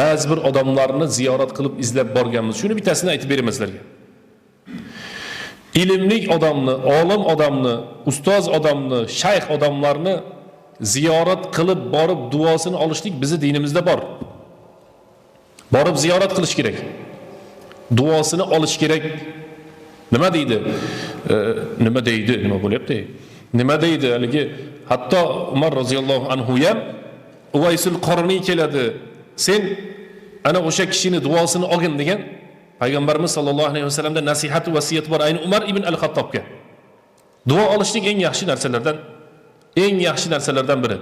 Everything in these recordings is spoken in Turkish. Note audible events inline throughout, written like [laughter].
ba'zi bir odamlarni ziyorat qilib izlab borganmiz shuni bittasini aytib beraman sizlarga ilmli odamni olim odamni ustoz odamni shayx odamlarni ziyorat qilib borib duosini olishlik bizni dinimizda bor. Borib ziyorat qilish kerak duosini olish kerak nima deydi? Ee, nima deydi? Nima bo'lyapti? Nima deydi? Haligi hatto umar roziyallohu anhu ham uvaysul qorniy keladi sen ana o'sha kishini duosini olgin degan payg'ambarimiz sollallohu alayhi vasallamda nasihati vasiyati bor ayni umar ibn al hattobga duo olishlik eng yaxshi narsalardan eng yaxshi narsalardan biri.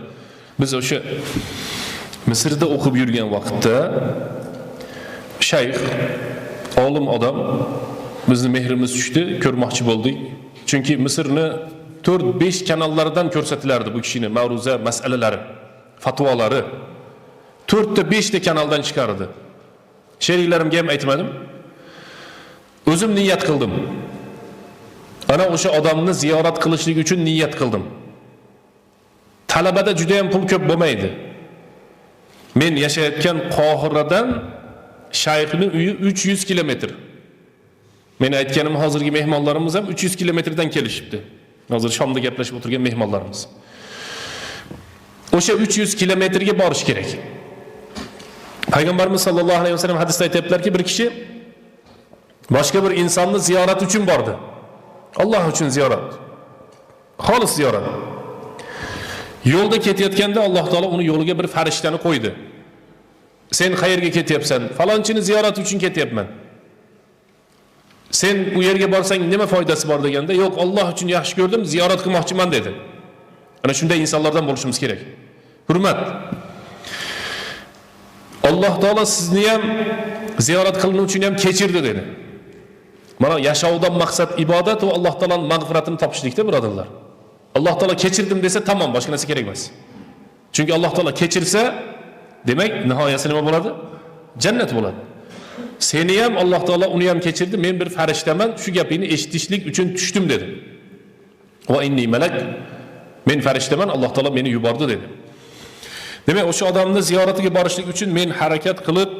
Biz o'sha misrda o'qib yurgan vaqtda shayx olim odam bizni mehrimiz tushdi ko'rmoqchi bo'ldik. Chunki misrni to'rt besh kanallaridan ko'rsatilardi bu kishini ma'ruza masalalari fatvolari to'rtta beshta kanaldan chiqardi sheriklarimga ham aytmadim o'zim niyat qildim ana o'sha odamni ziyorat qilishlik uchun niyat qildim talabada juda ham pul ko'p bo'lmaydi men yashayotgan qohiradan shayxni uyi 300 kilometr. Men aytganim hozirgi mehmonlarimiz ham 300 kilometrdan kelishibdi. Hozir shomda gaplashib o'tirgan mehmonlarimiz. O'sha 300 kilometrga borish kerak payg'ambarimiz sollallohu alayhi vasallam hadisda aytyaptilarki bir kishi boshqa bir insonni ziyorat uchun bordi alloh uchun ziyorat xolis ziyorat yo'lda ketayotganda alloh taolo uni yo'liga bir farishtani qo'ydi sen qayerga ketyapsan falonchini ziyorat uchun ketyapman sen u yerga borsang nima foydasi bor deganda yo'q olloh uchun yaxshi ko'rdim ziyorat qilmoqchiman dedi. Ana shunday insonlardan bo'lishimiz kerak. Hurmat alloh taolo sizni ham ziyorat qilinuvchi ham kechirdi dedi. Mana yashovdan maqsad ibodat va alloh taoloni mag'firatini topishlikda birodarlar alloh taolo kechirdim desa tamom boshqa narsa kerak emas chunki alloh taolo kechirsa demak nihoyasi nima bo'ladi jannat bo'ladi seni ham alloh taolo uni ham kechirdi men bir farishtaman shu gapingni eshitishlik uchun tushdim dedi. Va inni malak men farishtaman alloh taolo meni yubordi dedi demak o'sha odamni ziyoratiga borishlik uchun men harakat qilib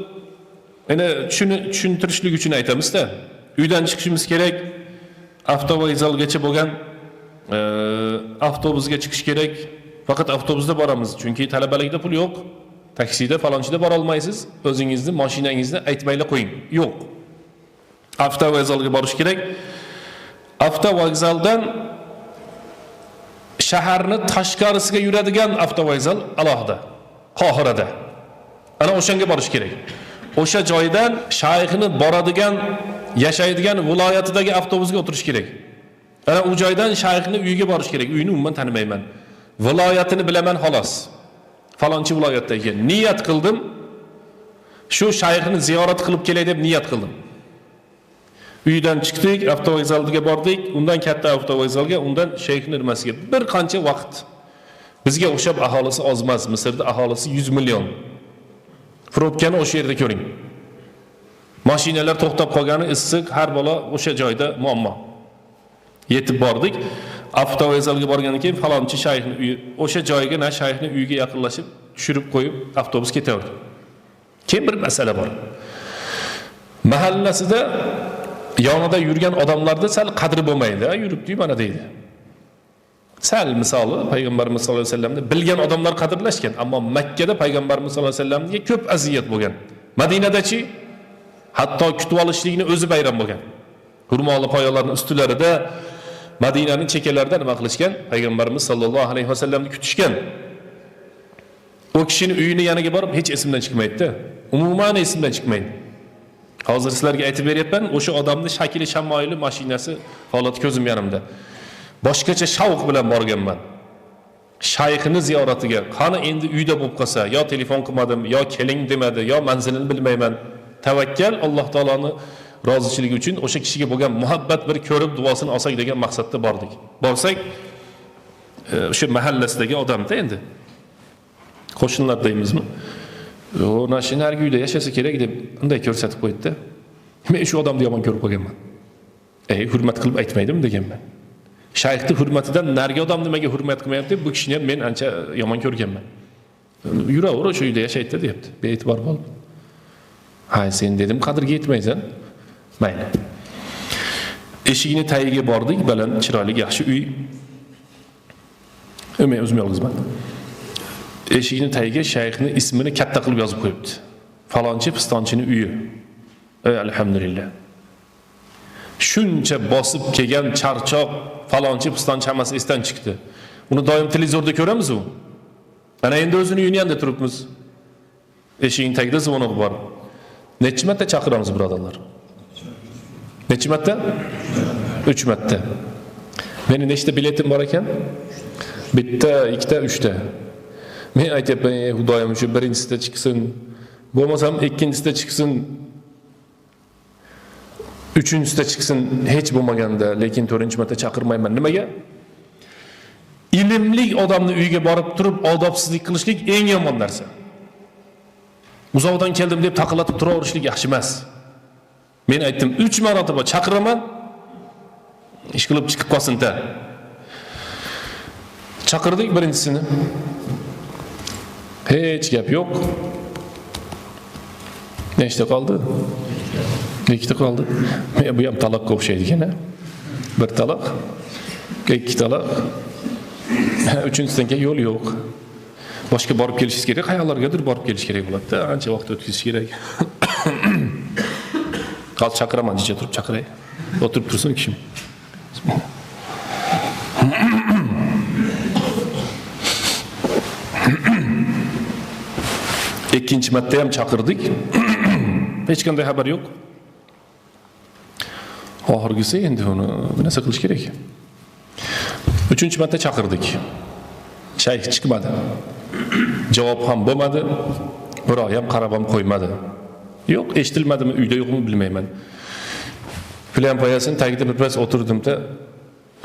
mana shuni tushuntirishlik uchun aytamizda uydan chiqishimiz kerak avtovokzalgacha bo'lgan e, avtobusga chiqish kerak faqat avtobusda boramiz chunki talabalikda pul yo'q taksida falonchida borolmaysiz o'zingizni mashinangizni aytmayla qo'ying yo'q avtovokzalga borish kerak avtovokzaldan shaharni tashqarisiga yuradigan avtovokzal alohida qohirada. Ana o'shanga borish kerak. O'sha joydan shayxni boradigan yashaydigan viloyatidagi avtobusga o'tirish kerak. Ana u joydan shayxni uyiga borish kerak. Uyini umuman tanimayman. Viloyatini bilaman xolos. Falonchi viloyatda ekan niyat qildim. Shu shayxni ziyorat qilib kelay deb niyat qildim. Uydan chiqdik avtovokzalga bordik. Undan katta avtovokzalga undan shayxni nimasiga bir qancha vaqt bizga o'xshab aholisi oz emas misrda aholisi 100 million. Probkani o'sha yerda ko'ring. Mashinalar to'xtab qolgani issiq har bola o'sha joyda muammo. Yetib bordik. Avtovokzalga borgandan keyin falonchi shayxni uyi o'sha joyga na shayxni uyiga yaqinlashib tushirib qo'yib avtobus ketaverdi. Keyin bir masala bor. Mahallasida yonida yurgan odamlarda sal qadri bo'lmaydi yuribdiyu yuribdi mana deydi. Sal misoli payg'ambarimiz sallallohu alayhi vasallamni bilgan odamlar qadrlashgan ammo makkada payg'ambarimiz sallallohu alayhi vasallamga ko'p aziyat bo'lgan. Madinadachi hatto kutib olishlikni o'zi bayram bo'lgan. Xurmoli poyalarni ustilarida madinani chekkalarida nima qilishgan? Payg'ambarimiz sollallohu alayhi vasallamni kutishgan. U kishini uyini yoniga borib hech esimdan chiqmaydida. Umuman esimdan chiqmaydi. Hozir sizlarga aytib beryapman o'sha odamni shakli shamoyili mashinasi holati ko'zim yonimda boshqacha shavq bilan borganman shayxini ziyoratiga qani endi uyda bo'lib qolsa yo telefon qilmadim yo keling demadi yo manzilini bilmayman tavakkal alloh taoloni rozichiligi uchun o'sha kishiga bo'lgan muhabbat bir ko'rib duosini olsak degan maqsadda bordik. Borsak e, o'sha mahallasidagi odamda endi. Qo'shnilar deymizmi? Shu narigi uyda yashasa kerak deb unday ko'rsatib qo'ydida men shu odamni yomon ko'rib qolganman. Ey hurmat qilib aytmaydimi? deganman shayxni hurmatidan narigi odam nimaga hurmat qilmayapti bu kishini ham men ancha yomon ko'rganman yuraver o'sha uyda yashaydida deyapti bee'tibor bo'lib hay sen dedim qadrga yetmaysan mayli eshigini tagiga bordik baland chiroyli yaxshi uy men o'zim yolg'izman eshigini tagiga shayxni ismini katta qilib yozib qo'yibdi falonchi pistonchini uyi ey alhamdulillah shuncha bosib kelgan charchoq falonchi pistonchi hammasi esdan chiqdi. Uni doim televizorda ko'ramiz u. Mana endi o'zini deb turibmiz. Eshigini tagida zvonok bor. Nechi marta chaqiramiz birodarlar? Nechi marta? Uch marta. Meni nechta biletim bor ekan? Bitta ikkita uchta. Men aytyapman ey xudoyim shu birinchisida chiqsin. Bo'lmasam ikkinchisida chiqsin uchinchisida chiqsin hech bo'lmaganda lekin to'rtinchi marta chaqirmayman nimaga ilmli odamni uyiga borib turib odobsizlik qilishlik eng yomon narsa uzoqdan keldim deb taqillatib turaverishlik yaxshi emas men aytdim uch marotaba chaqiraman ish qilib chiqib qolsin da chaqirdik birinchisini hech gap yo'q nechta qoldi ikkita qoldi bu ham taloqqa o'xshaydi ekan a bir taloq ikki taloq uchinchisidan [laughs] keyin yo'l yo'q boshqa borib kelishingiz kerak qayoqlargadir borib kelish kerak bo'ladida ancha vaqt o'tkazish kerak hozir chaqiraman jicha turib chaqiray o'tirib tursin kishim ikkinchi marta ham chaqirdik hech qanday xabar yo'q oxirgisi endi uni bir narsa qilish kerak. Uchinchi marta chaqirdik. Shayx chiqmadi. Javob ham bo'lmadi. Birov ham qarab ham qo'ymadi. Yo'q eshitilmadimi uyda yo'qmi bilmayman. Plyampoyasini tagida birpas o'tirdimda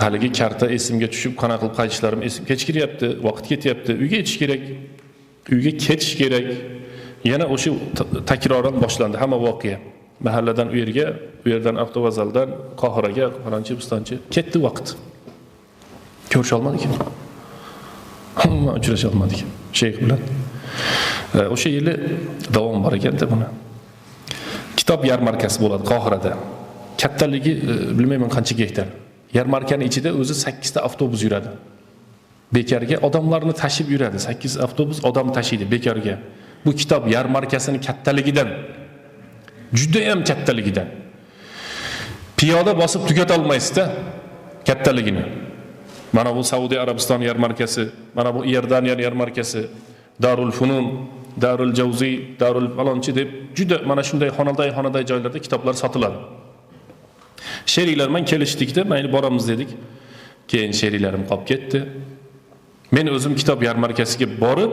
haligi karta esimga tushib qanaqa qilib qaytishlarim esim kech kiryapti vaqt ketyapti uyga yetish kerak uyga ketish kerak. Yana o'sha takroran boshlandi hamma voqea. Mahalladan u yerga u yerdan avtovazaldan qohiraga falonchi pistonchi ketdi vaqt. Ko'risholmadik umuman uchrasha olmadik shayx bilan. O'sha yili davom bor ekanda buni. Kitob yarmarkasi bo'ladi qohirada. Kattaligi e, bilmayman qancha gektar yarmarkani ichida o'zi sakkizta avtobus yuradi. Bekarga odamlarni tashib yuradi. Sakkiz avtobus odam tashiydi bekorga. Bu kitob yarmarkasini kattaligidan. Judayam kattaligidan piyoda bosib tugatolmaysizda kattaligini. Mana bu saudiya arabistoni yarmarkasi mana bu iordaniya yarmarkasi darul funun darul javziy darul falonchi deb juda mana shunday xonaday xonaday joylarda kitoblar sotiladi. Sheriklar bilan kelishdikda mayli boramiz dedik. Keyin sheriklarim qolib ketdi. Men o'zim kitob yarmarkasiga borib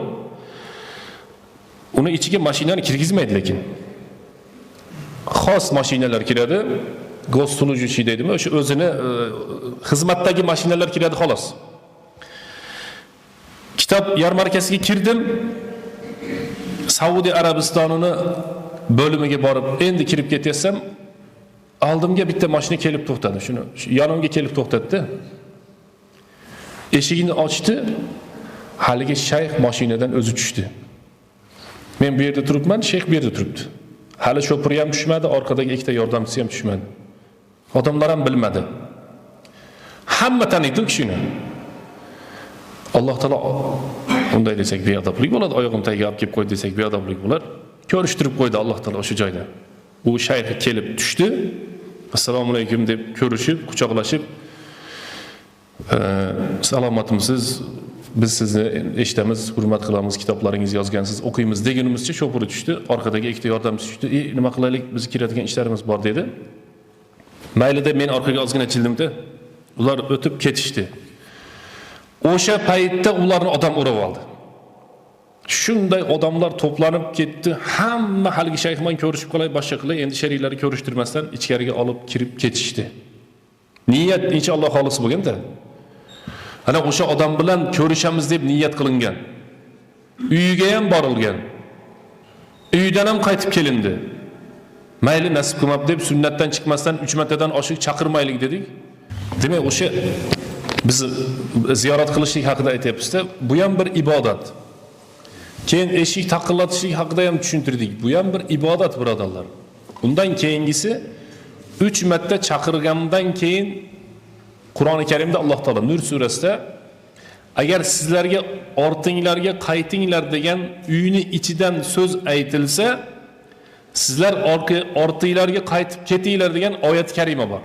uni ichiga mashinani kirgizmaydi lekin xos mashinalar kiradi gostunujuchi deydimi o'sha o'zini e, xizmatdagi mashinalar kiradi xolos kitob yarmarkasiga kirdim Saudi saudiya arabistonini bo'limiga borib endi kirib ketayotsam oldimga bitta mashina kelib to'xtadi shuni yonimga kelib to'xtadida eshigini ochdi haligi shayx mashinadan o'zi tushdi men bu yerda turibman shayx bu yerda turibdi hali shopiri ham tushmadi orqadagi ikkita yordamchisi ham tushmadi. Odamlar ham bilmadi. Hamma taniydi u kishini. Alloh taolo unday desak beadoblik bo'ladi oyog'im tagiga olib kelib qo'ydi desak beadoblik bo'lar. Ko'rishtirib qo'ydi alloh taolo o'sha joyda. U shayx kelib tushdi. Assalomu alaykum deb ko'rishib quchoqlashib "E, salomatmisiz biz sizni eshitamiz hurmat qilamiz kitoblaringiz yozgansiz o'qiymiz degunimizcha shopiri tushdi orqadagi ikkita yordamchisi tushdi e nima qilaylik biz kiradigan ishlarimiz bor dedi. Mayli deb men orqaga ozgina childimda ular o'tib ketishdi o'sha paytda ularni odam o'rab oldi shunday odamlar to'planib ketdi hamma haligi shayx bilan ko'rishib qolay boshqa qilay endi sheriklari ko'rishtirmasdan ichkariga olib kirib ketishdi niyat inshaalloh xolis bo'lganda ana o'sha odam bilan ko'rishamiz deb niyat qilingan. Uyiga ham borilgan. Uyidan ham qaytib kelindi. Mayli nasib qilmabdi deb sunnatdan chiqmasdan uch martadan oshiq chaqirmaylik dedik. Demak o'sha biz ziyorat qilishlik haqida aytyapmizda bu ham bir ibodat. Keyin eshik taqillatishlik haqida ham tushuntirdik. Bu ham bir ibodat birodarlar. Undan keyingisi uch marta chaqirgandan keyin qur'oni karimda alloh taolo nur surasida agar sizlarga ortinglarga qaytinglar degan uyni ichidan so'z aytilsa sizlar ortinglarga qaytib ketinglar degan oyat karima bor